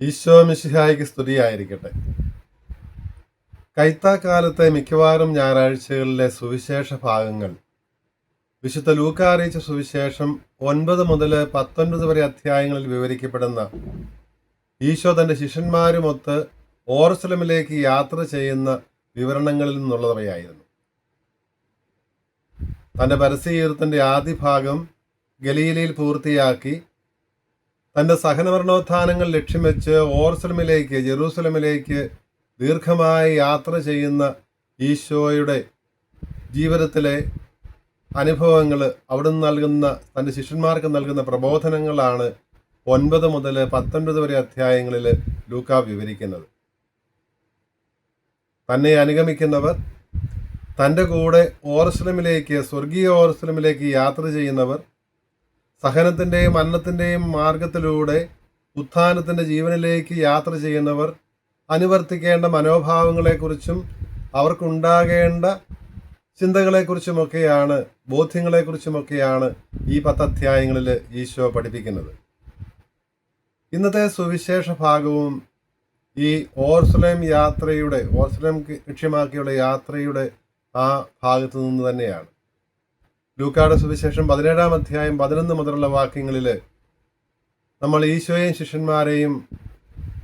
ഈശോ മിശിഹായിക്ക് സ്തുതിയായിരിക്കട്ടെ. കൈത്താക്കാലത്തെ മിക്കവാറും ഞായറാഴ്ചകളിലെ സുവിശേഷ ഭാഗങ്ങൾ. വിശുദ്ധ ലൂക്ക അറിയിച്ച സുവിശേഷം ഒൻപത് മുതൽ പത്തൊൻപത് വരെ അധ്യായങ്ങളിൽ വിവരിക്കപ്പെടുന്ന ഈശോ തന്റെ ശിഷ്യന്മാരുമൊത്ത് ഓർസലമിലേക്ക് യാത്ര ചെയ്യുന്ന വിവരണങ്ങളിൽ നിന്നുള്ളവയായിരുന്നു. തന്റെ പരസ്യീകൃത്തിന്റെ ആദ്യ ഭാഗം ഗലീലയിൽ പൂർത്തിയാക്കി തന്റെ സഹനമരണോത്ഥാനങ്ങൾ ലക്ഷ്യം വെച്ച് ഓർസലമിലേക്ക് ജെറൂസലമിലേക്ക് ദീർഘമായി യാത്ര ചെയ്യുന്ന ഈശോയുടെ ജീവിതത്തിലെ അനുഭവങ്ങൾ അവിടുന്ന് നൽകുന്ന തന്റെ ശിഷ്യന്മാർക്ക് നൽകുന്ന പ്രബോധനങ്ങളാണ് ഒൻപത് മുതൽ പത്തൊൻപത് വരെ അധ്യായങ്ങളിൽ ലൂക്ക വിവരിക്കുന്നത്. തന്നെ അനുഗമിക്കുന്നവർ തന്റെ കൂടെ ഓർസലമിലേക്ക് സ്വർഗീയ ഓർസലമിലേക്ക് യാത്ര ചെയ്യുന്നവർ സഹനത്തിന്റെയും മരണത്തിന്റെയും മാർഗത്തിലൂടെ ഉത്ഥാനത്തിന്റെ ജീവനിലേക്ക് യാത്ര ചെയ്യുന്നവർ അനുവർത്തിക്കേണ്ട മനോഭാവങ്ങളെക്കുറിച്ചും അവർക്കുണ്ടാകേണ്ട ചിന്തകളെക്കുറിച്ചുമൊക്കെയാണ് ബോധ്യങ്ങളെക്കുറിച്ചുമൊക്കെയാണ് ഈ പത്തധ്യായങ്ങളിൽ ഈശോ പഠിപ്പിക്കുന്നത്. ഇന്നത്തെ സുവിശേഷ ഭാഗവും ഈ ഓർസ്ലം യാത്രയുടെ ഓർസ്ലം ലക്ഷ്യമാക്കിയുള്ള യാത്രയുടെ ആ ഭാഗത്തു നിന്ന് തന്നെയാണ്. ലൂക്കായുടെ സുവിശേഷം പതിനേഴാം അധ്യായം പതിനൊന്ന് മുതലുള്ള വാക്യങ്ങളിൽ നമ്മൾ ഈശോയെയും ശിഷ്യന്മാരെയും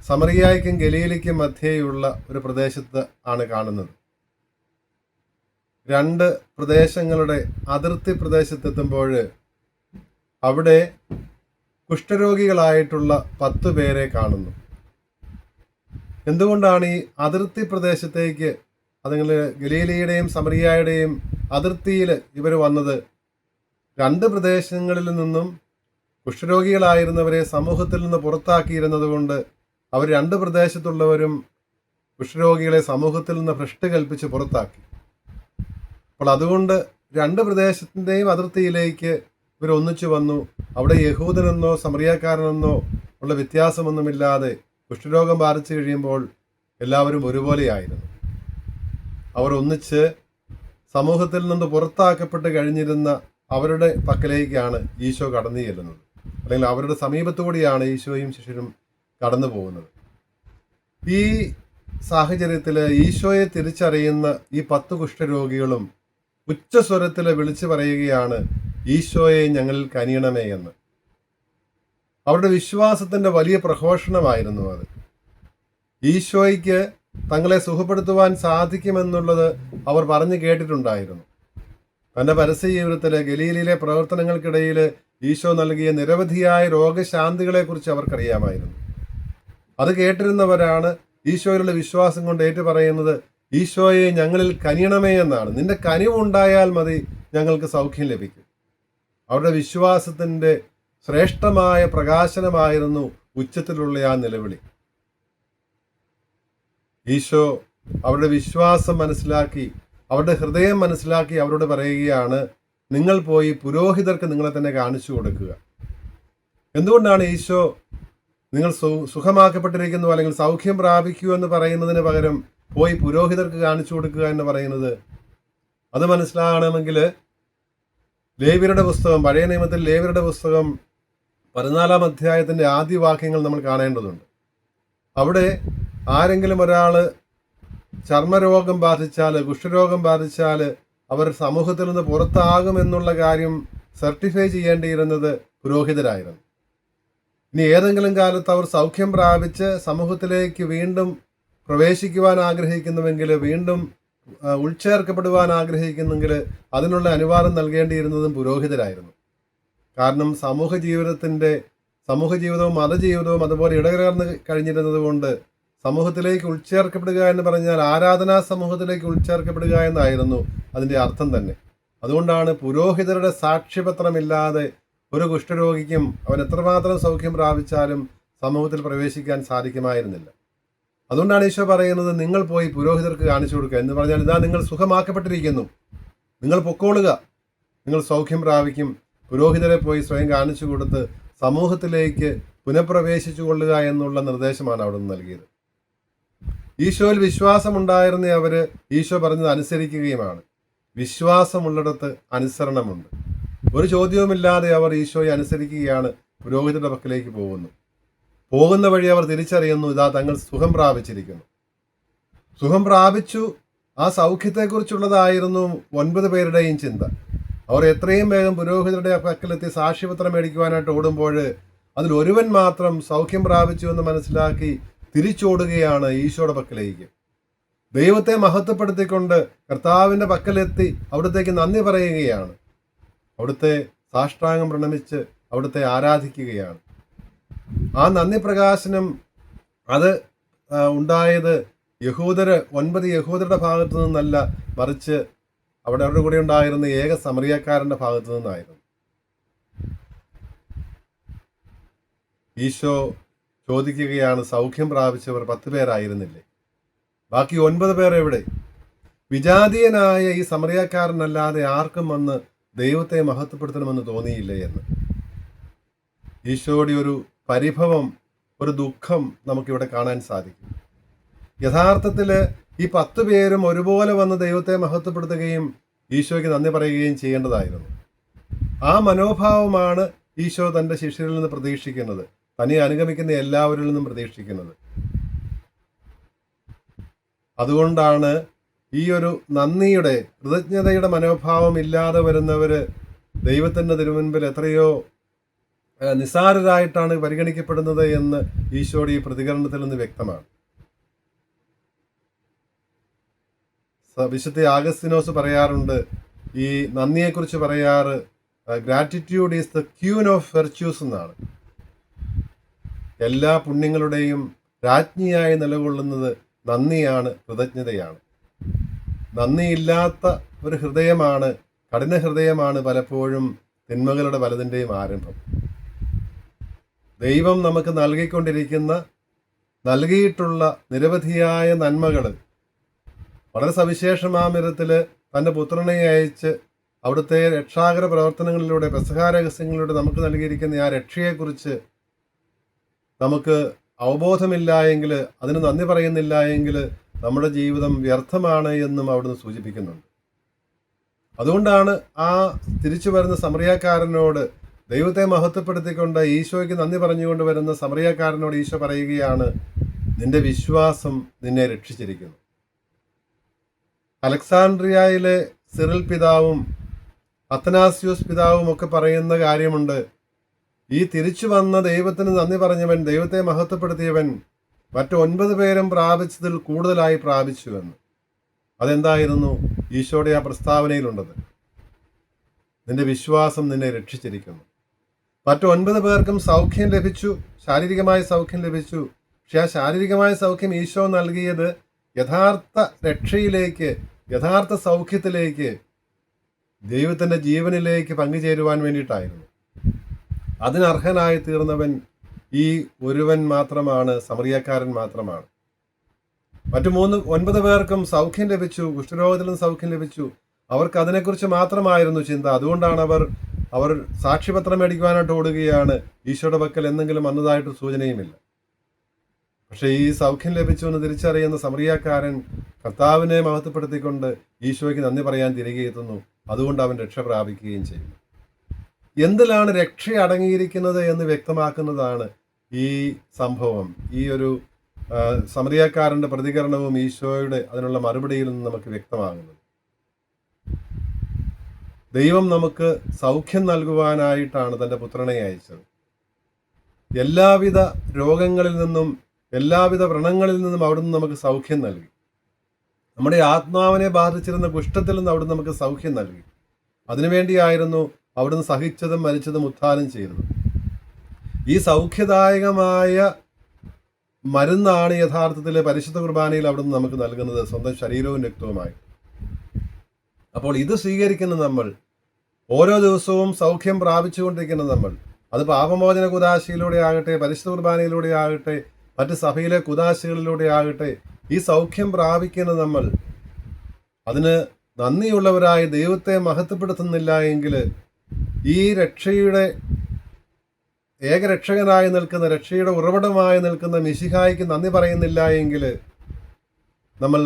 സമറിയായിക്കും ഗലീലിക്കും മധ്യേയുള്ള ഒരു പ്രദേശത്ത് ആണ് കാണുന്നത്. രണ്ട് പ്രദേശങ്ങളുടെ അതിർത്തി പ്രദേശത്തെത്തുമ്പോൾ അവിടെ കുഷ്ഠരോഗികളായിട്ടുള്ള പത്ത് പേരെ കാണുന്നു. എന്തുകൊണ്ടാണ് ഈ അതിർത്തി പ്രദേശത്തേക്ക് അതുങ്ങൾ ഗലീലിയുടെയും സമറിയായുടെയും അതിർത്തിയിൽ ഇവർ വന്നത് രണ്ട് പ്രദേശങ്ങളിൽ നിന്നും കുഷ്ഠരോഗികളായിരുന്നവരെ സമൂഹത്തിൽ നിന്ന് പുറത്താക്കിയിരുന്നത് കൊണ്ട് അവർ രണ്ട് പ്രദേശത്തുള്ളവരും കുഷ്ഠരോഗികളെ സമൂഹത്തിൽ നിന്ന് ഭ്രഷ്ട് കൽപ്പിച്ച് പുറത്താക്കി. അപ്പോൾ അതുകൊണ്ട് രണ്ട് പ്രദേശത്തിന്റെയും അതിർത്തിയിലേക്ക് ഇവർ ഒന്നിച്ചു വന്നു. അവിടെ യഹൂദനെന്നോ സമറിയാക്കാരനെന്നോ ഉള്ള വ്യത്യാസമൊന്നുമില്ലാതെ കുഷ്ഠരോഗം ബാധിച്ചു കഴിയുമ്പോൾ എല്ലാവരും ഒരുപോലെയായിരുന്നു. അവർ ഒന്നിച്ച് സമൂഹത്തിൽ നിന്ന് പുറത്താക്കപ്പെട്ട് കഴിഞ്ഞിരുന്ന അവരുടെ പക്കലേക്കാണ് ഈശോ കടന്നു ചെല്ലുന്നത്. അല്ലെങ്കിൽ അവരുടെ സമീപത്തുകൂടിയാണ് ഈശോയും ശിഷ്യരും കടന്നു പോകുന്നത്. ഈ സാഹചര്യത്തിൽ ഈശോയെ തിരിച്ചറിയുന്ന ഈ പത്ത് കുഷ്ഠരോഗികളും ഉച്ചസ്വരത്തിൽ വിളിച്ചു പറയുകയാണ് ഈശോയെ ഞങ്ങളിൽ കനിയണമേ എന്ന്. അവരുടെ വിശ്വാസത്തിന്റെ വലിയ പ്രഘോഷണമായിരുന്നു അത്. ഈശോയ്ക്ക് തങ്ങളെ സുഖപ്പെടുത്തുവാൻ സാധിക്കുമെന്നുള്ളത് അവർ പറഞ്ഞു കേട്ടിട്ടുണ്ടായിരുന്നു. തന്റെ പരസ്യ ജീവിതത്തിലെ ഗലീലിലെ പ്രവർത്തനങ്ങൾക്കിടയിൽ ഈശോ നൽകിയ നിരവധിയായ രോഗശാന്തികളെക്കുറിച്ച് അവർക്കറിയാമായിരുന്നു. അത് കേട്ടിരുന്നവരാണ് ഈശോയിലുള്ള വിശ്വാസം കൊണ്ട് ഏറ്റു പറയുന്നത് ഈശോയെ ഞങ്ങളിൽ കനിയണമേ എന്നാണ്. നിന്റെ കനിവുണ്ടായാൽ മതി ഞങ്ങൾക്ക് സൗഖ്യം ലഭിക്കും. അവരുടെ വിശ്വാസത്തിന്റെ ശ്രേഷ്ഠമായ പ്രകാശനമായിരുന്നു ഉച്ചത്തിലുള്ള ആ നിലവിളി. ഈശോ അവരുടെ വിശ്വാസം മനസ്സിലാക്കി അവരുടെ ഹൃദയം മനസ്സിലാക്കി അവരോട് പറയുകയാണ് നിങ്ങൾ പോയി പുരോഹിതർക്ക് നിങ്ങളെ തന്നെ കാണിച്ചു കൊടുക്കുക. എന്തുകൊണ്ടാണ് ഈശോ നിങ്ങൾ സു സുഖമാക്കപ്പെട്ടിരിക്കുന്നു അല്ലെങ്കിൽ സൗഖ്യം പ്രാപിക്കൂ എന്ന് പറയുന്നതിന് പകരം പോയി പുരോഹിതർക്ക് കാണിച്ചു കൊടുക്കുക എന്ന് പറയുന്നത്? അത് മനസ്സിലാകണമെങ്കിൽ ലേവിയരുടെ പുസ്തകം പഴയ നിയമത്തിൽ ലേവിയരുടെ പുസ്തകം പതിനാലാം അധ്യായത്തിന്റെ ആദ്യ വാക്യങ്ങൾ നമ്മൾ കാണേണ്ടതുണ്ട്. അവിടെ ആരെങ്കിലും ഒരാൾ ചർമ്മരോഗം ബാധിച്ചാൽ കുഷ്ഠരോഗം ബാധിച്ചാൽ അവർ സമൂഹത്തിൽ നിന്ന് പുറത്താകുമെന്നുള്ള കാര്യം സർട്ടിഫൈ ചെയ്യേണ്ടിയിരുന്നത് പുരോഹിതരായിരുന്നു. ഇനി ഏതെങ്കിലും കാലത്ത് അവർ സൗഖ്യം പ്രാപിച്ച് സമൂഹത്തിലേക്ക് വീണ്ടും പ്രവേശിക്കുവാൻ ആഗ്രഹിക്കുന്നുവെങ്കിൽ വീണ്ടും ഉൾച്ചേർക്കപ്പെടുവാൻ ആഗ്രഹിക്കുന്നെങ്കിൽ അതിനുള്ള അനുവാദം നൽകേണ്ടിയിരുന്നതും പുരോഹിതരായിരുന്നു. കാരണം സമൂഹ ജീവിതത്തിന്റെ സമൂഹ ജീവിതവും മതജീവിതവും അതുപോലെ ഇടകലർന്ന് കഴിഞ്ഞിരുന്നത് കൊണ്ട് സമൂഹത്തിലേക്ക് ഉൾച്ചേർക്കപ്പെടുക എന്ന് പറഞ്ഞാൽ ആരാധനാ സമൂഹത്തിലേക്ക് ഉൾച്ചേർക്കപ്പെടുക എന്നായിരുന്നു അതിന്റെ അർത്ഥം തന്നെ. അതുകൊണ്ടാണ് പുരോഹിതരുടെ സാക്ഷ്യപത്രമില്ലാതെ ഒരു കുഷ്ഠരോഗിക്കും അവൻ എത്രമാത്രം സൗഖ്യം പ്രാപിച്ചാലും സമൂഹത്തിൽ പ്രവേശിക്കാൻ സാധിക്കുമായിരുന്നില്ല. അതുകൊണ്ടാണ് ഈശോ പറയുന്നത് നിങ്ങൾ പോയി പുരോഹിതർക്ക് കാണിച്ചു കൊടുക്കുക എന്ന് പറഞ്ഞാൽ ഇതാ നിങ്ങൾ സുഖമാക്കപ്പെട്ടിരിക്കുന്നു. നിങ്ങൾ പൊക്കോളുക. നിങ്ങൾ സൗഖ്യം പ്രാപിക്കും. പുരോഹിതരെ പോയി സ്വയം കാണിച്ചു കൊടുത്ത് സമൂഹത്തിലേക്ക് പുനഃപ്രവേശിച്ചു കൊള്ളുക എന്നുള്ള നിർദ്ദേശമാണ് അവിടെ നിന്ന് നൽകിയത്. ഈശോയിൽ വിശ്വാസമുണ്ടായിരുന്ന അവർ ഈശോ പറഞ്ഞത് അനുസരിക്കുകയുമാണ്. വിശ്വാസമുള്ളിടത്ത് അനുസരണമുണ്ട്. ഒരു ചോദ്യവുമില്ലാതെ അവർ ഈശോയെ അനുസരിക്കുകയാണ് പുരോഹിതന്റെ പക്കലേക്ക് പോകുന്നു. പോകുന്ന വഴി അവർ തിരിച്ചറിയുന്നു ഇതാ തങ്ങൾ സുഖം പ്രാപിച്ചിരിക്കുന്നു. സുഖം പ്രാപിച്ചു. ആ സൗഖ്യത്തെക്കുറിച്ചുള്ളതായിരുന്നു ഒൻപത് പേരുടെയും ചിന്ത. അവർ എത്രയും വേഗം പുരോഹിതരുടെ പക്കലെത്തി സാക്ഷ്യപത്രം മേടിക്കുവാനായിട്ട് ഓടുമ്പോൾ അതിൽ ഒരുവൻ മാത്രം സൗഖ്യം പ്രാപിച്ചു എന്ന് മനസ്സിലാക്കി തിരിച്ചോടുകയാണ് ഈശോയുടെ പക്കലേക്ക്. ദൈവത്തെ മഹത്വപ്പെടുത്തിക്കൊണ്ട് കർത്താവിന്റെ പക്കലെത്തി അവിടത്തേക്ക് നന്ദി പറയുകയാണ്. അവിടുത്തെ സാഷ്ടാംഗം പ്രണമിച്ച് അവിടുത്തെ ആരാധിക്കുകയാണ്. ആ നന്ദി പ്രകാശനം അത് ഉണ്ടായത് യഹൂദര് ഒൻപത് യഹൂദരുടെ ഭാഗത്തു നിന്നല്ല മറിച്ച് അവിടെ അവരുടെ കൂടെ ഉണ്ടായിരുന്ന ഏക സമറിയക്കാരന്റെ ഭാഗത്തു നിന്നായിരുന്നു. ഈശോ ചോദിക്കുകയാണ് സൗഖ്യം പ്രാപിച്ചവർ പത്ത് പേരായിരുന്നില്ലേ? ബാക്കി ഒൻപത് പേർ എവിടെ? വിജാതീയനായ ഈ സമറിയക്കാരനല്ലാതെ ആർക്കും വന്ന് ദൈവത്തെ മഹത്വപ്പെടുത്തണമെന്ന് തോന്നിയില്ലേ എന്ന്? ഈശോയുടെ ഒരു പരിഭവം ഒരു ദുഃഖം നമുക്കിവിടെ കാണാൻ സാധിക്കും. യഥാർത്ഥത്തിൽ ഈ പത്ത് പേരും ഒരുപോലെ വന്ന് ദൈവത്തെ മഹത്വപ്പെടുത്തുകയും ഈശോയ്ക്ക് നന്ദി പറയുകയും ചെയ്യേണ്ടതായിരുന്നു. ആ മനോഭാവമാണ് ഈശോ തന്റെ ശിഷ്യരിൽ നിന്ന് പ്രതീക്ഷിക്കുന്നത്. തന്നെ അനുഗമിക്കുന്ന എല്ലാവരിൽ നിന്നും പ്രതീക്ഷിക്കുന്നത്. അതുകൊണ്ടാണ് ഈ ഒരു നന്ദിയുടെ കൃതജ്ഞതയുടെ മനോഭാവം ഇല്ലാതെ വരുന്നവർ ദൈവത്തിന്റെ തിരുമുൻപിൽ എത്രയോ നിസാരരായിട്ടാണ് പരിഗണിക്കപ്പെടുന്നത് എന്ന് ഈശോയുടെ ഈ പ്രതികരണത്തിൽ നിന്ന് വ്യക്തമാണ്. വിശുദ്ധ ആഗസ്തിനോസ് പറയാറുണ്ട് ഈ നന്ദിയെക്കുറിച്ച് പറയാറ് gratitude is the queen of virtues എന്നാണ്. എല്ലാ പുണ്യങ്ങളുടെയും രാജ്ഞിയായി നിലകൊള്ളുന്നത് നന്ദിയാണ് കൃതജ്ഞതയാണ്. നന്ദിയില്ലാത്ത ഒരു ഹൃദയമാണ് കഠിന ഹൃദയമാണ് പലപ്പോഴും തിന്മകളുടെ പലതിന്റെയും ആരംഭം. ദൈവം നമുക്ക് നൽകിക്കൊണ്ടിരിക്കുന്ന നൽകിയിട്ടുള്ള നിരവധിയായ നന്മകൾ വളരെ സവിശേഷമാം വിധത്തിൽ തന്റെ പുത്രനെ അയച്ച് അവിടുത്തെ രക്ഷാകര പ്രവർത്തനങ്ങളിലൂടെ പ്രസഹാരഹസ്യങ്ങളിലൂടെ നമുക്ക് നൽകിയിരിക്കുന്ന ആ രക്ഷയെക്കുറിച്ച് നമുക്ക് അവബോധമില്ല എങ്കിൽ അതിന് നന്ദി പറയുന്നില്ല എങ്കിൽ നമ്മുടെ ജീവിതം വ്യർത്ഥമാണ് എന്നും അവിടുന്ന് സൂചിപ്പിക്കുന്നുണ്ട്. അതുകൊണ്ടാണ് ആ തിരിച്ചു വരുന്ന സമറിയാക്കാരനോട് ദൈവത്തെ മഹത്വപ്പെടുത്തിക്കൊണ്ട് ഈശോയ്ക്ക് നന്ദി പറഞ്ഞുകൊണ്ട് വരുന്ന സമറിയാക്കാരനോട് ഈശോ പറയുകയാണ് നിന്റെ വിശ്വാസം നിന്നെ രക്ഷിച്ചിരിക്കുന്നു. അലക്സാൻഡ്രിയയിലെ സിറിൽ പിതാവും അത്തനാസ്യൂസ് പിതാവും ഒക്കെ പറയുന്ന കാര്യമുണ്ട്. ഈ തിരിച്ചു വന്ന ദൈവത്തിന് നന്ദി പറഞ്ഞവൻ ദൈവത്തെ മഹത്വപ്പെടുത്തിയവൻ മറ്റു ഒൻപത് പേരും പ്രാപിച്ചതിൽ കൂടുതലായി പ്രാപിച്ചുവെന്ന് അതെന്തായിരുന്നു? ഈശോയുടെ ആ പ്രസ്താവനയിലുണ്ടത്. നിന്റെ വിശ്വാസം നിന്നെ രക്ഷിച്ചിരിക്കുന്നു. മറ്റു ഒൻപത് പേർക്കും സൗഖ്യം ലഭിച്ചു ശാരീരികമായ സൗഖ്യം ലഭിച്ചു. പക്ഷെ ആ ശാരീരികമായ സൗഖ്യം ഈശോ നൽകിയത് യഥാർത്ഥ രക്ഷയിലേക്ക് യഥാർത്ഥ സൗഖ്യത്തിലേക്ക് ദൈവത്തിന്റെ ജീവനിലേക്ക് പങ്കുചേരുവാൻ വേണ്ടിയിട്ടായിരുന്നു. അതിനർഹനായി തീർന്നവൻ ഈ ഒരുവൻ മാത്രമാണ് സമറിയക്കാരൻ മാത്രമാണ്. മറ്റു മൂന്ന് ഒൻപത് പേർക്കും സൗഖ്യം ലഭിച്ചു കുഷ്ഠരോഗത്തിൽ നിന്ന് സൗഖ്യം ലഭിച്ചു. അവർക്ക് അതിനെക്കുറിച്ച് മാത്രമായിരുന്നു ചിന്ത. അതുകൊണ്ടാണ് അവർ അവർ സാക്ഷിപത്രം മേടിക്കുവാനായിട്ട് ഓടുകയാണ്. ഈശോയുടെ പക്കൽ എന്തെങ്കിലും വന്നതായിട്ട് സൂചനയുമില്ല. പക്ഷേ ഈ സൗഖ്യം ലഭിച്ചു എന്ന് തിരിച്ചറിയുന്ന സമറിയാക്കാരൻ കർത്താവിനെ മഹത്വപ്പെടുത്തിക്കൊണ്ട് ഈശോയ്ക്ക് നന്ദി പറയാൻ തിരികെ എത്തുന്നു. അതുകൊണ്ട് അവൻ രക്ഷ പ്രാപിക്കുകയും ചെയ്യുന്നു എന്തിലാണ് രക്ഷ അടങ്ങിയിരിക്കുന്നത് എന്ന് വ്യക്തമാക്കുന്നതാണ് ഈ സംഭവം. ഈ ഒരു സമറിയാക്കാരന്റെ പ്രതികരണവും ഈശോയുടെ അതിനുള്ള മറുപടിയിൽ നിന്ന് നമുക്ക് വ്യക്തമാകുന്നത്. ദൈവം നമുക്ക് സൗഖ്യം നൽകുവാനായിട്ടാണ് തന്റെ പുത്രനെ അയച്ചത്. എല്ലാവിധ രോഗങ്ങളിൽ നിന്നും എല്ലാവിധ വ്രണങ്ങളിൽ നിന്നും അവിടുന്ന് നമുക്ക് സൗഖ്യം നൽകി. നമ്മുടെ ആത്മാവിനെ ബാധിച്ചിരുന്ന കുഷ്ഠത്തിൽ നിന്ന് അവിടുന്ന് നമുക്ക് സൗഖ്യം നൽകി. അതിനുവേണ്ടിയായിരുന്നു അവിടുന്ന് സഹിച്ചതും മരിച്ചതും ഉത്ഥാനം ചെയ്തത്. ഈ സൗഖ്യദായകമായ മരുന്നാണ് യഥാർത്ഥത്തിൽ പരിശുദ്ധ കുർബാനയിൽ അവിടുന്ന് നമുക്ക് നൽകുന്നത് സ്വന്തം ശരീരവും രക്തവുമായി. അപ്പോൾ ഇത് സ്വീകരിക്കുന്ന നമ്മൾ ഓരോ ദിവസവും സൗഖ്യം പ്രാപിച്ചുകൊണ്ടിരിക്കുന്ന നമ്മൾ അത് പാപമോചന കുദാശയിലൂടെ ആകട്ടെ പരിശുദ്ധ കുർബാനയിലൂടെ ആകട്ടെ മറ്റ് സഭയിലെ കുദാശകളിലൂടെ ആകട്ടെ ഈ സൗഖ്യം പ്രാപിക്കുന്ന നമ്മൾ അതിന് നന്ദിയുള്ളവരായി ദൈവത്തെ മഹത്വപ്പെടുത്തുന്നില്ല എങ്കിൽ ഈ രക്ഷയുടെ ഏകരക്ഷകനായി നിൽക്കുന്ന രക്ഷയുടെ ഉറവിടമായി നിൽക്കുന്ന മിശിഹായിക്ക് നന്ദി പറയുന്നില്ല എങ്കിൽ നമ്മൾ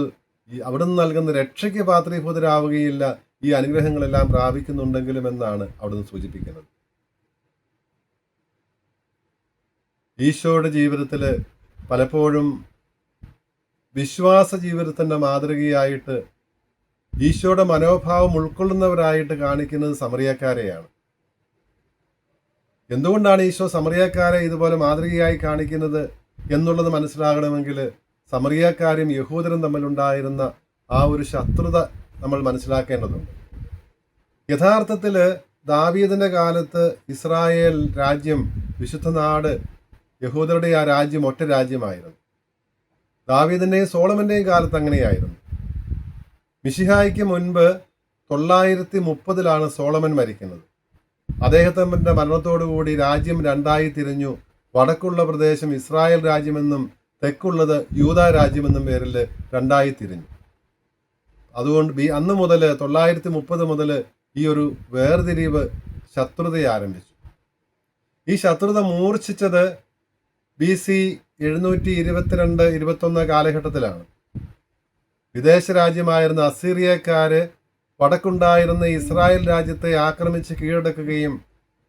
ഈ അവിടുന്ന് നൽകുന്ന രക്ഷയ്ക്ക് പാത്രീഭൂതരാവുകയില്ല. ഈ അനുഗ്രഹങ്ങളെല്ലാം പ്രാപിക്കുന്നുണ്ടെങ്കിലും എന്നാണ് അവിടുന്ന് സൂചിപ്പിക്കുന്നത്. ഈശോയുടെ ജീവിതത്തിൽ പലപ്പോഴും വിശ്വാസ ജീവിതത്തിന്റെ മാതൃകയായിട്ട് ഈശോയുടെ മനോഭാവം ഉൾക്കൊള്ളുന്നവരായിട്ട് കാണിക്കുന്നത് സമറിയക്കാരെയാണ്. എന്തുകൊണ്ടാണ് ഈശോ സമറിയക്കാരെ ഇതുപോലെ മാതൃകയായി കാണിക്കുന്നത് എന്നുള്ളത് മനസ്സിലാകണമെങ്കിൽ സമറിയക്കാരും യഹൂദരും തമ്മിലുണ്ടായിരുന്ന ആ ഒരു ശത്രുത നമ്മൾ മനസ്സിലാക്കേണ്ടതുണ്ട്. യഥാർത്ഥത്തിൽ ദാവീദിന്റെ കാലത്ത് ഇസ്രായേൽ രാജ്യം വിശുദ്ധ നാട് യഹൂദരുടെ ആ രാജ്യം ഒറ്റ രാജ്യമായിരുന്നു. ദാവീദിന്റെയും സോളമന്റെയും കാലത്ത് അങ്ങനെയായിരുന്നു. മിഷിഹായ്ക്ക് മുൻപ് തൊള്ളായിരത്തി മുപ്പതിലാണ് സോളമൻ മരിക്കുന്നത്. അദ്ദേഹത്തിന്റെ മരണത്തോടുകൂടി രാജ്യം രണ്ടായി തിരിഞ്ഞു. വടക്കുള്ള പ്രദേശം ഇസ്രായേൽ രാജ്യമെന്നും തെക്കുള്ളത് യൂത രാജ്യമെന്നും പേരിൽ രണ്ടായി തിരിഞ്ഞു. അതുകൊണ്ട് ബി അന്ന് മുതൽ തൊള്ളായിരത്തി മുപ്പത് മുതൽ ഈ ഒരു വേർതിരിവ് ശത്രുത ആരംഭിച്ചു. ഈ ശത്രുത മൂർച്ഛിച്ചത് ബി സി എഴുന്നൂറ്റി ഇരുപത്തിരണ്ട് ഇരുപത്തൊന്ന് കാലഘട്ടത്തിലാണ്. വിദേശ രാജ്യമായിരുന്ന അസീറിയക്കാര് വടക്കുണ്ടായിരുന്ന ഇസ്രായേൽ രാജ്യത്തെ ആക്രമിച്ച് കീഴടക്കുകയും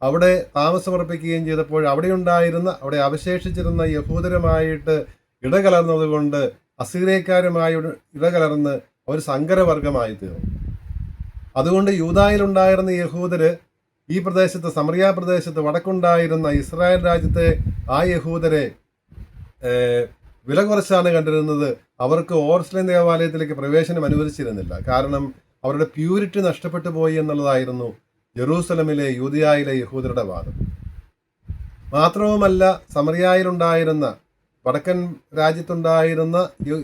അവിടെ താമസമർപ്പിക്കുകയും ചെയ്തപ്പോൾ അവിടെ ഉണ്ടായിരുന്ന അവിടെ അവശേഷിച്ചിരുന്ന യഹൂദരുമായിട്ട് ഇടകലർന്നതുകൊണ്ട് അസീറിയക്കാരുമായി ഇടകലർന്ന് അവർ സങ്കരവർഗമായി തീർന്നു അതുകൊണ്ട് യൂതായിലുണ്ടായിരുന്ന യഹൂദര് ഈ പ്രദേശത്ത് സമറിയ പ്രദേശത്ത് വടക്കുണ്ടായിരുന്ന ഇസ്രായേൽ രാജ്യത്തെ ആ യഹൂദരെ വില കുറച്ചാണ് കണ്ടിരുന്നത്. അവർക്ക് ഓർസ്ലൈൻ ദേവാലയത്തിലേക്ക് പ്രവേശനം അനുവദിച്ചിരുന്നില്ല. കാരണം അവരുടെ പ്യൂരിറ്റി നഷ്ടപ്പെട്ടു പോയി എന്നുള്ളതായിരുന്നു ജെറൂസലമിലെ യൂതിയായിലെ യഹൂദരുടെ വാദം. മാത്രവുമല്ല സമറിയായിലുണ്ടായിരുന്ന വടക്കൻ രാജ്യത്തുണ്ടായിരുന്ന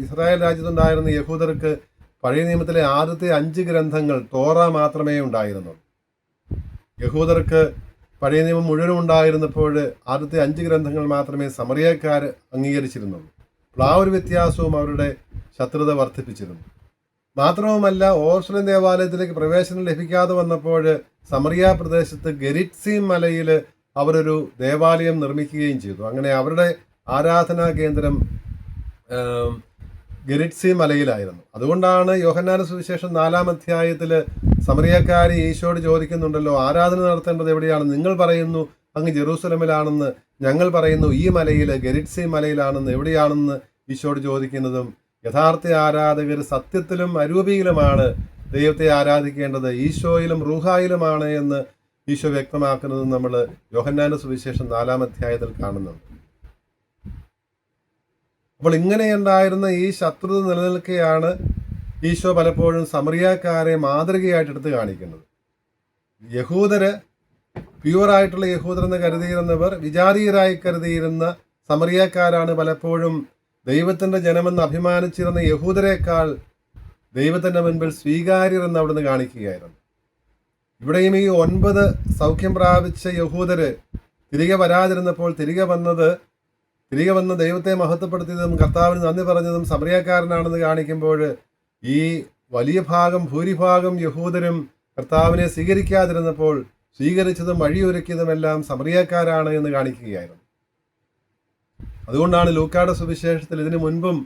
ഇസ്രായേൽ രാജ്യത്തുണ്ടായിരുന്ന യഹൂദർക്ക് പഴയ നിയമത്തിലെ ആദ്യത്തെ അഞ്ച് ഗ്രന്ഥങ്ങൾ തോറ മാത്രമേ ഉണ്ടായിരുന്നുള്ളൂ. യഹൂദർക്ക് പഴയ നിയമം മുഴുവനും ഉണ്ടായിരുന്നപ്പോൾ ആദ്യത്തെ അഞ്ച് ഗ്രന്ഥങ്ങൾ മാത്രമേ സമറിയക്കാർ അംഗീകരിച്ചിരുന്നുള്ളൂ അപ്പോൾ ആ ഒരു വ്യത്യാസവും അവരുടെ ശത്രുത വർദ്ധിപ്പിച്ചിരുന്നു. മാത്രവുമല്ല ഓർസ്ലൻ ദേവാലയത്തിലേക്ക് പ്രവേശനം ലഭിക്കാതെ വന്നപ്പോൾ സമറിയ പ്രദേശത്ത് ഗരിറ്റ്സി മലയിൽ അവരൊരു ദേവാലയം നിർമ്മിക്കുകയും ചെയ്തു. അങ്ങനെ അവരുടെ ആരാധനാ കേന്ദ്രം ഗരിറ്റ്സി മലയിലായിരുന്നു. അതുകൊണ്ടാണ് യോഹന്നാന സുവിശേഷം നാലാം അധ്യായത്തിൽ സമറിയക്കാരി ഈശോട് ചോദിക്കുന്നുണ്ടല്ലോ ആരാധന നടത്തേണ്ടത് എവിടെയാണ്? നിങ്ങൾ പറയുന്നു അങ്ങ് ജെറൂസലമിലാണെന്ന് ഞങ്ങൾ പറയുന്നു ഈ മലയിൽ ഗരിറ്റ്സി മലയിലാണെന്ന് എവിടെയാണെന്ന് ഈശോട് ചോദിക്കുന്നതും യഥാർത്ഥ ആരാധകർ സത്യത്തിലും അരൂപിയിലുമാണ് ദൈവത്തെ ആരാധിക്കേണ്ടത് ഈശോയിലും റൂഹായിലുമാണ് എന്ന് ഈശോ വ്യക്തമാക്കുന്നതും നമ്മൾ യോഹന്നാന സുവിശേഷം നാലാം അധ്യായത്തിൽ കാണുന്നുണ്ട്. അപ്പോൾ ഇങ്ങനെയുണ്ടായിരുന്ന ഈ ശത്രുത നിലനിൽക്കെയാണ് ഈശോ പലപ്പോഴും സമറിയാക്കാരെ മാതൃകയായിട്ട് എടുത്ത് കാണിക്കുന്നത്. യഹൂദര് പ്യുവറായിട്ടുള്ള യഹൂദർ എന്ന് കരുതിയിരുന്നവർ വിജാതീയരായി കരുതിയിരുന്ന സമറിയാക്കാരാണ് പലപ്പോഴും ദൈവത്തിന്റെ ജനമെന്ന് അഭിമാനിച്ചിരുന്ന യഹൂദരെക്കാൾ ദൈവത്തിന്റെ മുൻപിൽ സ്വീകാര്യരെന്ന് അവിടുന്ന് കാണിക്കുകയായിരുന്നു. ഇവിടെയും ഈ ഒൻപത് സൗഖ്യം പ്രാപിച്ച യഹൂദര് തിരികെ വരാതിരുന്നപ്പോൾ തിരികെ വന്നത് തിരികെ വന്ന് ദൈവത്തെ മഹത്വപ്പെടുത്തിയതും കർത്താവിന് നന്ദി പറഞ്ഞതും സമറിയക്കാരനാണെന്ന് കാണിക്കുമ്പോൾ ഈ വലിയ ഭാഗം ഭൂരിഭാഗം യഹൂദരും കർത്താവിനെ സ്വീകരിക്കാതിരുന്നപ്പോൾ സ്വീകരിച്ചതും വഴിയൊരുക്കിയതുമെല്ലാം സമറിയക്കാരാണ് എന്ന് കാണിക്കുകയായിരുന്നു. അതുകൊണ്ടാണ് ലൂക്കായുടെ സുവിശേഷത്തിൽ ഇതിനു മുൻപും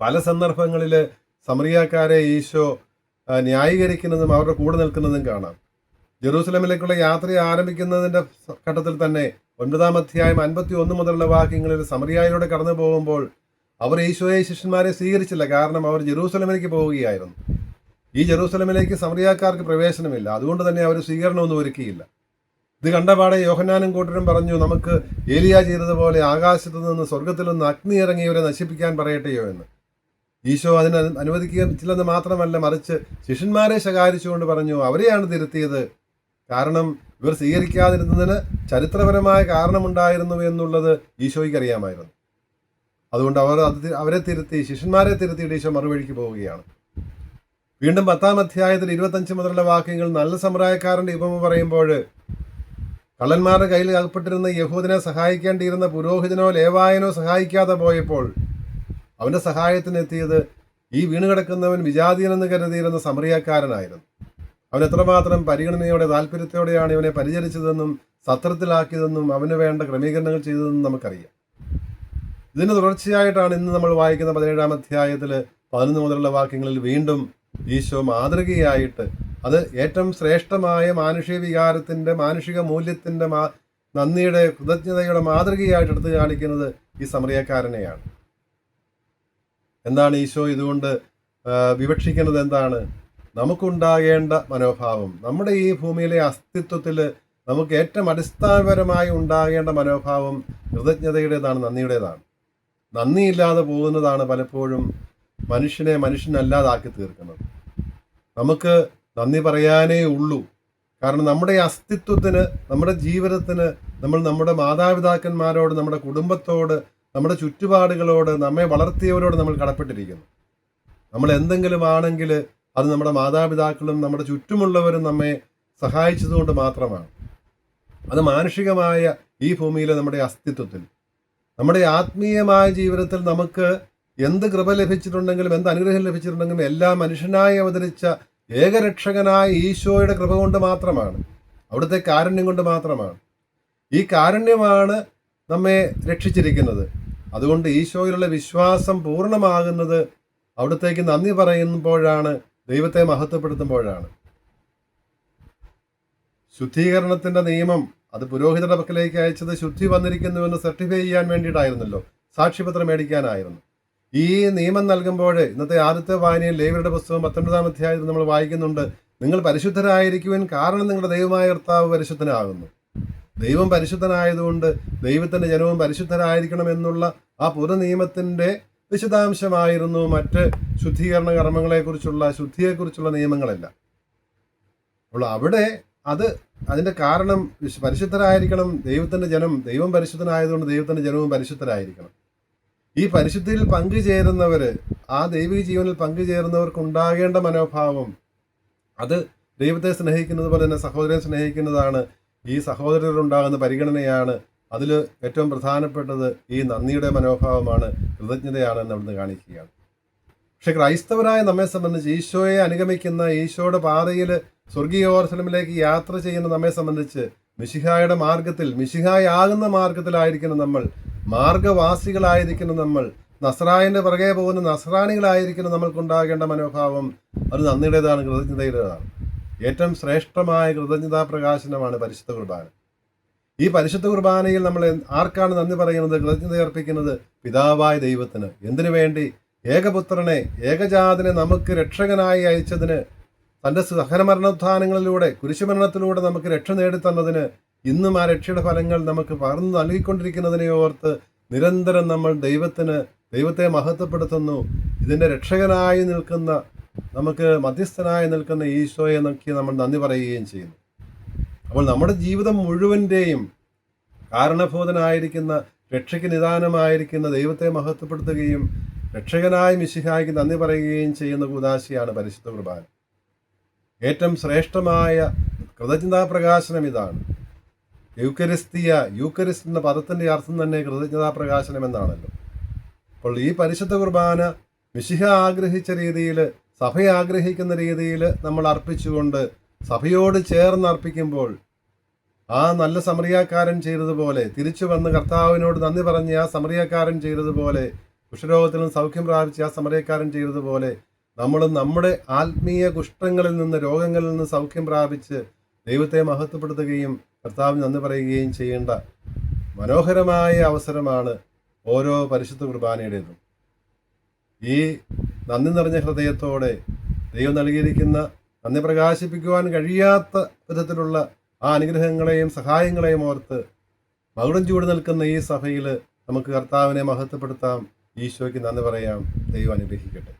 പല സന്ദർഭങ്ങളിൽ സമറിയാക്കാരെ ഈശോ ന്യായീകരിക്കുന്നതും അവരുടെ കൂടെ നിൽക്കുന്നതും കാണാം. ജെറൂസലമിലേക്കുള്ള യാത്ര ആരംഭിക്കുന്നതിന്റെ ഘട്ടത്തിൽ തന്നെ ഒൻപതാം അധ്യായം അൻപത്തി ഒന്ന് മുതലുള്ള വാക്യങ്ങളിൽ സമറിയായിലൂടെ കടന്നു പോകുമ്പോൾ അവർ ഈശോയെ ശിഷ്യന്മാരെ സ്വീകരിച്ചില്ല. കാരണം അവർ ജെറൂസലമിലേക്ക് പോവുകയായിരുന്നു. ഈ ജെറൂസലമിലേക്ക് സമറിയാക്കാർക്ക് പ്രവേശനമില്ല. അതുകൊണ്ട് തന്നെ അവർ സ്വീകരണമൊന്നും ഒരുക്കിയില്ല. ഇത് കണ്ടപാടെ യോഹന്നാനും കൂട്ടരും പറഞ്ഞു നമുക്ക് ഏലിയ ചെയ്തതുപോലെ ആകാശത്തു നിന്ന് സ്വർഗത്തിൽ നിന്ന് അഗ്നി ഇറങ്ങിയവരെ നശിപ്പിക്കാൻ പറയട്ടെയോ എന്ന്. ഈശോ അതിന് അനു- അനുവദിക്കില്ലെന്ന് മാത്രമല്ല മറിച്ച് ശിഷ്യന്മാരെ ശകാരിച്ചുകൊണ്ട് പറഞ്ഞു അവരെയാണ് തിരുത്തിയത്. കാരണം ഇവർ സ്വീകരിക്കാതിരുന്നതിന് ചരിത്രപരമായ കാരണമുണ്ടായിരുന്നു എന്നുള്ളത് ഈശോയ്ക്ക് അറിയാമായിരുന്നു. അതുകൊണ്ട് അവർ അത് അവരെ തിരുത്തി ശിഷ്യന്മാരെ തിരുത്തിയിട്ട് ഈശോ മറുപടിക്ക് പോവുകയാണ്. വീണ്ടും പത്താം അധ്യായത്തിൽ ഇരുപത്തഞ്ച് മുതലുള്ള വാക്യങ്ങൾ നല്ല സമ്പ്രായക്കാരന്റെ ഉപമ പറയുമ്പോൾ കള്ളന്മാരുടെ കയ്യിൽ അകപ്പെട്ടിരുന്ന യഹൂദിനെ സഹായിക്കേണ്ടിയിരുന്ന പുരോഹിതനോ ലേവായനോ സഹായിക്കാതെ പോയപ്പോൾ അവന്റെ സഹായത്തിനെത്തിയത് ഈ വീണുകിടക്കുന്നവൻ വിജാതീയനെന്ന് കരുതിയിരുന്ന സമറിയക്കാരനായിരുന്നു. അവൻ എത്രമാത്രം പരിഗണനയോടെ താല്പര്യത്തോടെയാണ് ഇവനെ പരിചരിച്ചതെന്നും സത്രത്തിലാക്കിയതെന്നും അവന് വേണ്ട ക്രമീകരണങ്ങൾ ചെയ്തതെന്നും നമുക്കറിയാം. ഇതിന് തുടർച്ചയായിട്ടാണ് ഇന്ന് നമ്മൾ വായിക്കുന്ന പതിനേഴാം അധ്യായത്തിൽ പതിനൊന്ന് മുതലുള്ള വാക്യങ്ങളിൽ വീണ്ടും ഈശോ മാതൃകയായിട്ട് അത് ഏറ്റവും ശ്രേഷ്ഠമായ മാനുഷിക വികാരത്തിന്റെ മാനുഷിക മൂല്യത്തിന്റെ മാ നന്ദിയുടെ കൃതജ്ഞതയുടെ മാതൃകയായിട്ട് എടുത്തു കാണിക്കുന്നത് ഈ സമറിയക്കാരനെയാണ്. എന്താണ് ഈശോ ഇതുകൊണ്ട് വിവക്ഷിക്കുന്നത് എന്താണ്? നമുക്കുണ്ടാകേണ്ട മനോഭാവം നമ്മുടെ ഈ ഭൂമിയിലെ അസ്തിത്വത്തിൽ നമുക്ക് ഏറ്റവും അടിസ്ഥാനപരമായി ഉണ്ടാകേണ്ട മനോഭാവം കൃതജ്ഞതയുടേതാണ് നന്ദിയുടേതാണ്. നന്ദിയില്ലാതെ പോകുന്നതാണ് പലപ്പോഴും മനുഷ്യനെ മനുഷ്യനല്ലാതാക്കി തീർക്കുന്നത്. നമുക്ക് നന്ദി പറയാനേ ഉള്ളൂ. കാരണം നമ്മുടെ അസ്തിത്വത്തിന് നമ്മുടെ ജീവിതത്തിന് നമ്മൾ നമ്മുടെ മാതാപിതാക്കന്മാരോട് നമ്മുടെ കുടുംബത്തോട് നമ്മുടെ ചുറ്റുപാടുകളോട് നമ്മെ വളർത്തിയവരോട് നമ്മൾ കടപ്പെട്ടിരിക്കുന്നു. നമ്മൾ എന്തെങ്കിലും ആണെങ്കിൽ അത് നമ്മുടെ മാതാപിതാക്കളും നമ്മുടെ ചുറ്റുമുള്ളവരും നമ്മെ സഹായിച്ചതുകൊണ്ട് മാത്രമാണ്. അത് മാനുഷികമായ ഈ ഭൂമിയിലെ നമ്മുടെ അസ്തിത്വത്തിൽ. നമ്മുടെ ആത്മീയമായ ജീവിതത്തിൽ നമുക്ക് എന്ത് കൃപ ലഭിച്ചിട്ടുണ്ടെങ്കിലും എന്ത് അനുഗ്രഹം ലഭിച്ചിട്ടുണ്ടെങ്കിലും എല്ലാ മനുഷ്യനായി അവതരിച്ച ഏകരക്ഷകനായ ഈശോയുടെ കൃപ കൊണ്ട് മാത്രമാണ്. അവിടുത്തെ കാരുണ്യം കൊണ്ട് മാത്രമാണ്. ഈ കാരുണ്യമാണ് നമ്മെ രക്ഷിച്ചിരിക്കുന്നത്. അതുകൊണ്ട് ഈശോയിലുള്ള വിശ്വാസം പൂർണമാകുന്നത് അവിടത്തേക്ക് നന്ദി പറയുമ്പോഴാണ് ദൈവത്തെ മഹത്വപ്പെടുത്തുമ്പോഴാണ്. ശുദ്ധീകരണത്തിന്റെ നിയമം അത് പുരോഹിതരുടെ പക്കലേക്ക് അയച്ചത് ശുദ്ധി വന്നിരിക്കുന്നുവെന്ന് സർട്ടിഫൈ ചെയ്യാൻ വേണ്ടിയിട്ടായിരുന്നല്ലോ. സാക്ഷ്യപത്രം മേടിക്കാനായിരുന്നു. ഈ നിയമം നൽകുമ്പോൾ ഇന്നത്തെ ആദ്യത്തെ വായനയിൽ ലേവരുടെ പുസ്തകം പത്തൊൻപതാം അധ്യായത്തിൽ നമ്മൾ വായിക്കുന്നുണ്ട്. നിങ്ങൾ പരിശുദ്ധരായിരിക്കുവാൻ കാരണം നിങ്ങളുടെ ദൈവമായ കർത്താവ് പരിശുദ്ധനാകുന്നു. ദൈവം പരിശുദ്ധനായതുകൊണ്ട് ദൈവത്തിന്റെ ജനവും പരിശുദ്ധരായിരിക്കണം എന്നുള്ള ആ പുതു നിയമത്തിന്റെ വിശദാംശമായിരുന്നു മറ്റ് ശുദ്ധീകരണ കർമ്മങ്ങളെക്കുറിച്ചുള്ള ശുദ്ധിയെക്കുറിച്ചുള്ള നിയമങ്ങളെല്ലാം. അപ്പോൾ അവിടെ അത് അതിന്റെ കാരണം പരിശുദ്ധരായിരിക്കണം ദൈവത്തിന്റെ ജനം ദൈവം പരിശുദ്ധനായതുകൊണ്ട് ദൈവത്തിന്റെ ജനവും പരിശുദ്ധരായിരിക്കണം. ഈ പരിശുദ്ധിയിൽ പങ്കുചേരുന്നവർ ആ ദൈവിക ജീവനിൽ പങ്കുചേരുന്നവർക്ക് ഉണ്ടാകേണ്ട മനോഭാവം അത് ദൈവത്തെ സ്നേഹിക്കുന്നത് പോലെ തന്നെ സഹോദരനെ സ്നേഹിക്കുന്നതാണ് ഈ സഹോദരരുണ്ടാകുന്ന പരിഗണനയാണ് അതിൽ ഏറ്റവും പ്രധാനപ്പെട്ടത് ഈ നന്ദിയുടെ മനോഭാവമാണ് കൃതജ്ഞതയാണ് എന്ന് അവിടുന്ന് കാണിക്കുകയാണ്. പക്ഷെ ക്രൈസ്തവരായ നമ്മെ സംബന്ധിച്ച് ഈശോയെ അനുഗമിക്കുന്ന ഈശോയുടെ പാതയിൽ സ്വർഗീയോർസലമിലേക്ക് യാത്ര ചെയ്യുന്ന നമ്മെ സംബന്ധിച്ച് മിശിഹായുടെ മാർഗത്തിൽ മിശിഹായാകുന്ന മാർഗത്തിലായിരിക്കുന്ന നമ്മൾ മാർഗവാസികളായിരിക്കുന്ന നമ്മൾ നസ്രായന്റെ പുറകെ പോകുന്ന നസ്രാണികളായിരിക്കുന്ന നമ്മൾക്കുണ്ടാകേണ്ട മനോഭാവം അത് നന്ദിയുടേതാണ് കൃതജ്ഞതയുടേതാണ്. ഏറ്റവും ശ്രേഷ്ഠമായ കൃതജ്ഞതാ പ്രകാശനമാണ് പരിശുദ്ധ കുർബാന. ഈ പരിശുദ്ധ കുർബാനയിൽ നമ്മൾ ആർക്കാണ് നന്ദി പറയുന്നത് കൃതജ്ഞത അർപ്പിക്കുന്നത് പിതാവായ ദൈവത്തിന്. എന്തിനു വേണ്ടി? ഏകപുത്രനെ ഏകജാതനെ നമുക്ക് രക്ഷകനായി അയച്ചതിന് തന്റെ സഹനമരണോത്ഥാനങ്ങളിലൂടെ കുരിശുമരണത്തിലൂടെ നമുക്ക് രക്ഷ നേടിത്തന്നതിന് ഇന്നും ആ രക്ഷയുടെ ഫലങ്ങൾ നമുക്ക് പകർന്നു നൽകിക്കൊണ്ടിരിക്കുന്നതിനെ ഓർത്ത് നിരന്തരം നമ്മൾ ദൈവത്തിന് ദൈവത്തെ മഹത്വപ്പെടുത്തുന്നു. ഇതിന്റെ രക്ഷകനായി നിൽക്കുന്ന നമുക്ക് മധ്യസ്ഥനായി നിൽക്കുന്ന ഈശോയെ നോക്കി നമ്മൾ നന്ദി പറയുകയും ചെയ്യുന്നു. അപ്പോൾ നമ്മുടെ ജീവിതം മുഴുവന്റെയും കാരണഭൂതനായിരിക്കുന്ന രക്ഷയ്ക്ക് നിദാനമായിരിക്കുന്ന ദൈവത്തെ മഹത്വപ്പെടുത്തുകയും രക്ഷകനായ മിശിഹായ്ക്ക് നന്ദി പറയുകയും ചെയ്യുന്ന കൂതാശിയാണ് പരിശുദ്ധ കുർബാന. ഏറ്റവും ശ്രേഷ്ഠമായ കൃതജ്ഞതാ പ്രകാശനം ഇതാണ്. യൂക്കരിസ്തിയ യൂക്കരിസ്റ്റ് എന്ന പദത്തിന്റെ അർത്ഥം തന്നെ കൃതജ്ഞതാ പ്രകാശനം എന്നാണല്ലോ. അപ്പോൾ ഈ പരിശുദ്ധ കുർബാന മിശിഹ ആഗ്രഹിച്ച രീതിയിൽ സഭയെ ആഗ്രഹിക്കുന്ന രീതിയിൽ നമ്മൾ അർപ്പിച്ചുകൊണ്ട് സഭയോട് ചേർന്ന് അർപ്പിക്കുമ്പോൾ ആ നല്ല സമറിയാക്കാരൻ ചെയ്തതുപോലെ തിരിച്ചു വന്ന് കർത്താവിനോട് നന്ദി പറഞ്ഞ് ആ സമറിയാക്കാരൻ ചെയ്തതുപോലെ കുഷ്ഠരോഗത്തിൽ നിന്ന് സൗഖ്യം പ്രാപിച്ച ആ സമറിയക്കാരൻ ചെയ്തതുപോലെ നമ്മൾ നമ്മുടെ ആത്മീയ കുഷ്ഠങ്ങളിൽ നിന്ന് രോഗങ്ങളിൽ നിന്ന് സൗഖ്യം പ്രാപിച്ച് ദൈവത്തെ മഹത്വപ്പെടുത്തുകയും കർത്താവിന് നന്ദി പറയുകയും ചെയ്യേണ്ട മനോഹരമായ അവസരമാണ് ഓരോ പരിശുദ്ധ കുർബാനയുടേതും. ഈ നന്ദി നിറഞ്ഞ ഹൃദയത്തോടെ ദൈവം നൽകിയിരിക്കുന്ന നന്ദി പ്രകാശിപ്പിക്കുവാൻ കഴിയാത്ത വിധത്തിലുള്ള ആ അനുഗ്രഹങ്ങളെയും സഹായങ്ങളെയും ഓർത്ത് മകുടം ചൂട് നിൽക്കുന്ന ഈ സഭയിൽ നമുക്ക് കർത്താവിനെ മഹത്വപ്പെടുത്താം. ഈശോയ്ക്ക് നന്ദി പറയാം. ദൈവം അനുഗ്രഹിക്കട്ടെ.